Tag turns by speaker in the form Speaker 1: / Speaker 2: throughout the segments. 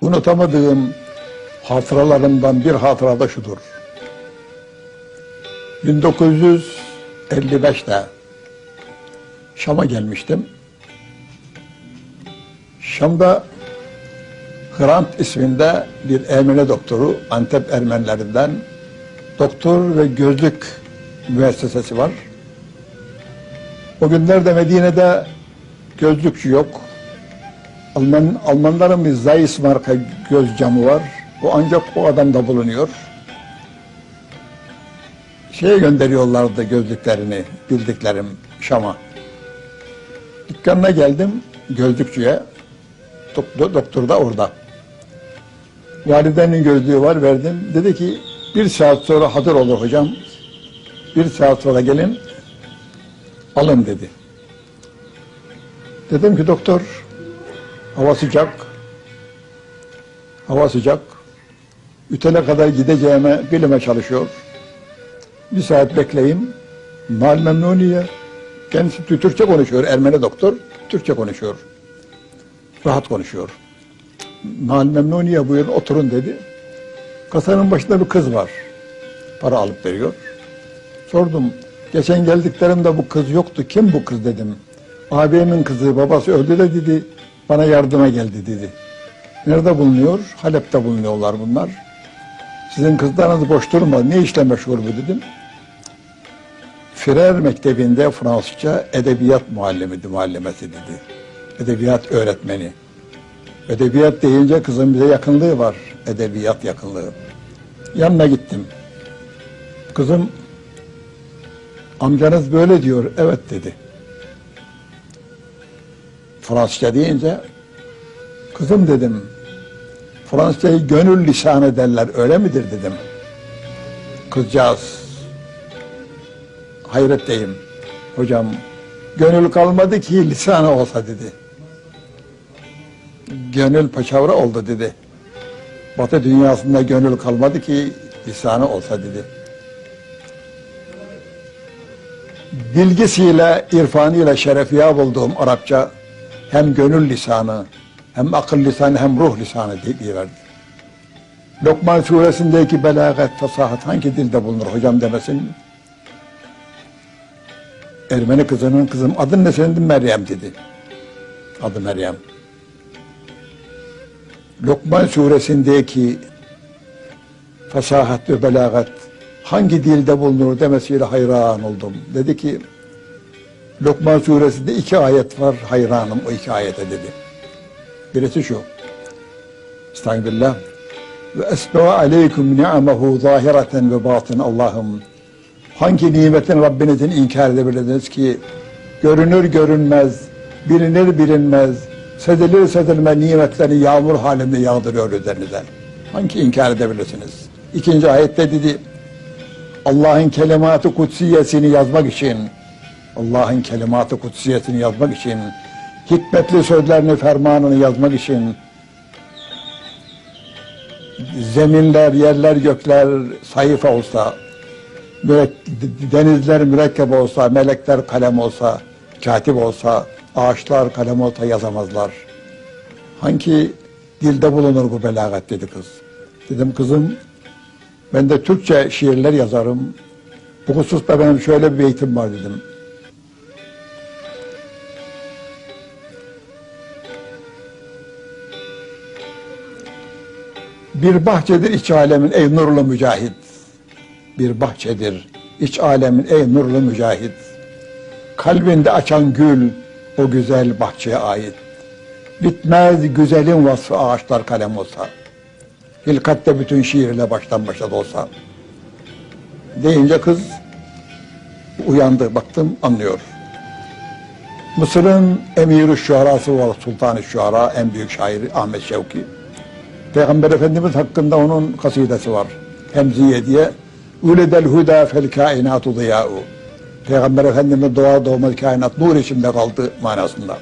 Speaker 1: Unutamadığım hatıralarımdan bir hatıra da şudur. 1955'te Şam'a gelmiştim. Şam'da Hrant isminde bir Ermeni doktoru, Antep Ermenilerinden doktor ve gözlük müessesesi var. O günlerde Medine'de gözlükçü yok. Alman, Almanların bir Zeiss marka göz camı var. Bu ancak o adamda bulunuyor. Şeye gönderiyorlardı gözlüklerini, bildiklerim Şam'a. Dükkanına geldim, gözlükçüye. Doktor, doktor da orada. Validenin gözlüğü var, verdim. Dedi ki, bir saat sonra hazır olur hocam. Bir saat sonra gelin, alın dedi. Dedim ki doktor, hava sıcak, hava sıcak, ütele kadar gideceğime bilime çalışıyor. Bir saat bekleyeyim, mal memnuniye. Kendisi Türkçe konuşuyor, Ermeni doktor, Türkçe konuşuyor. Rahat konuşuyor. Mal memnuniye buyurun oturun dedi. Kasanın başında bir kız var. Para alıp veriyor. Sordum. Geçen geldiklerimde bu kız yoktu. Kim bu kız dedim. Abimin kızı babası öldü de dedi. Bana yardıma geldi dedi. Nerede bulunuyor? Halep'te bulunuyorlar bunlar. Sizin kızlarınız boş durma. Ne işle meşgul bu dedim. Firer Mektebi'nde Fransızca edebiyat muallimiydi, muallimesi dedi. Edebiyat öğretmeni. Edebiyat deyince kızın bize yakınlığı var. Edebiyat yakınlığı. Yanına gittim. Kızım amcanız böyle diyor. Evet dedi. Fransızca deyince kızım dedim Fransızcayı gönül lisanı derler öyle midir dedim. Kızcağız hayretteyim. Hocam gönül kalmadı ki lisanı olsa dedi. Gönül paçavra oldu dedi. Batı dünyasında gönül kalmadı ki lisanı olsa dedi. Bilgisiyle, irfanıyla şerefiya bulduğum Arapça hem gönül lisanı, hem akıl lisanı, hem ruh lisanı diyiverdi. Lokman suresindeki belagat, fasahat hangi dilde bulunur hocam demesin. Ermeni kızının kızım adın ne senin Meryem dedi. Adı Meryem. Lokman suresindeki fasahat ve belagat hangi dilde bulunur demesiyle hayran oldum. Dedi ki Lokman suresinde iki ayet var hayranım o iki ayete dedi. Birisi şu. Estağfirullah. Ve esbeva aleyküm ni'amehu zahireten ve batın Allah'ım. Hangi nimetin Rabbinizin inkar edebilirsiniz ki görünür görünmez, bilinir bilinmez, sezilir sezilme nimetlerini yağmur halinde yağdırıyor üzerinize. Hangi inkar edebilirsiniz? İkinci ayette dedi Allah'ın kelimatı kutsiyesini yazmak için Allah'ın kelimatı kutsiyesini yazmak için hikmetli sözlerini fermanını yazmak için zeminler, yerler, gökler sayfa olsa denizler mürekkep olsa, melekler kalem olsa, katip olsa, ağaçlar kalem olsa yazamazlar. Hangi dilde bulunur bu belagat dedi kız. Dedim kızım ben de Türkçe şiirler yazarım. Bu hususta benim şöyle bir beytim var dedim. Bir bahçedir iç alemin ey nurlu mücahit. Bir bahçedir iç alemin ey nurlu mücahit. Kalbinde açan gül o güzel bahçeye ait. Bitmez güzelin vasfı ağaçlar kalem olsa. Hilkatte bütün şiirle baştan başa olsa. Deyince kız uyandı baktım anlıyor. Mısır'ın emiri şuarası var Sultan-ı Şuara en büyük şairi Ahmet Şevki. Peygamber Efendimiz hakkında onun kasidesi var. Hemziye diye. Uledel huda fel kainatu ziya'u. Peygamber Efendimiz doğa doğmaz kainat nur içinde kaldı manasında.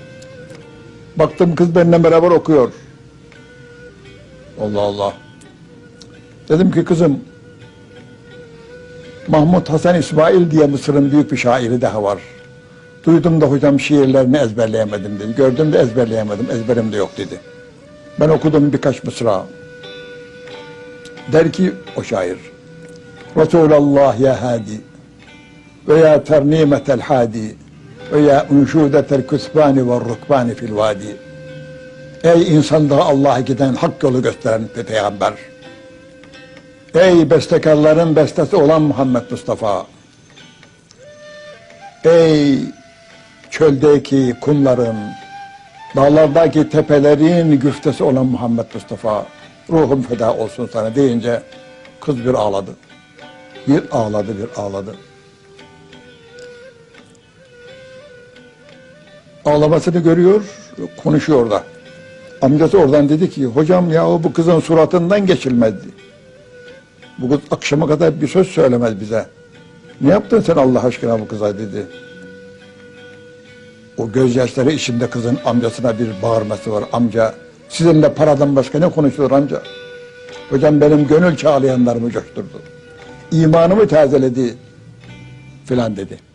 Speaker 1: Baktım kız benimle beraber okuyor. Allah Allah. Dedim ki kızım Mahmut Hasan İsmail diye Mısır'ın büyük bir şairi daha var. Duydum da hocam şiirlerini ezberleyemedim dedi. Gördüm de ezberleyemedim. Ezberim de yok dedi. Ben okudum birkaç mısra. Der ki o şair. Resulallah ya hadi ve ya ternimetel hadi ve ya unşudetel küsbani ve rukbani fil vadi. Ey insanlığa Allah'a giden hak yolu gösteren pe- peygamber. Ey bestekarların bestesi olan Muhammed Mustafa. Ey çöldeki kumların, dağlardaki tepelerin güftesi olan Muhammed Mustafa. Ruhum feda olsun sana deyince kız bir ağladı. Bir ağladı, bir ağladı. Ağlamasını görüyor, konuşuyor da. Amcası oradan dedi ki, hocam ya bu kızın suratından geçilmedi. Bu kız akşama kadar bir söz söylemez bize. Ne yaptın sen Allah aşkına bu kıza dedi. O gözyaşları içinde kızın amcasına bir bağırması var. Amca sizinle paradan başka ne konuşuyor amca? Hocam benim gönül çağlayanlarımı coşturdu. İmanımı tazeledi filan dedi.